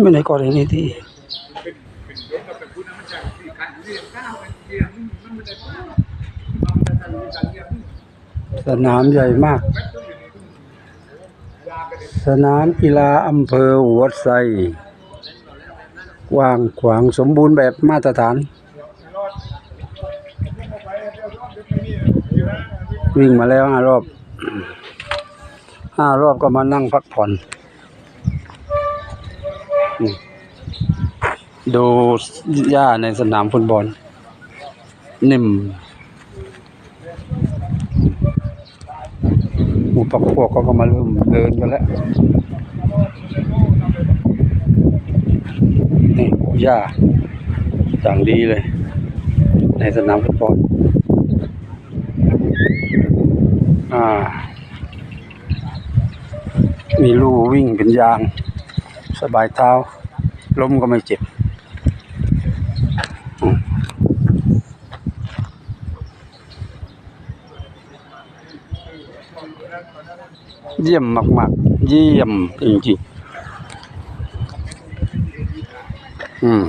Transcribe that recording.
ไม่ได้ก่อนนี้ที่สนามใหญ่มาก สนามกีฬาอำเภอหัวไซกว้างขวางสมบูรณ์แบบมาตรฐาน วิ่งมาแล้วห้ารอบห้ารอบก็มานั่งพักผ่อน ดูหญ้าในสนามฟุตบอล นิ่มหมูปักพวกเขาก็มาเริ่มเดินกันแล้ว นี่หญ้าอย่างดีเลย ในสนามฟุตบอล อ่า มีลู่วิ่งเป็นยาง สบายเท้า ล้มก็ไม่เจ็บเยี่ยมมาก ๆ เยี่ยมจริงๆ อืม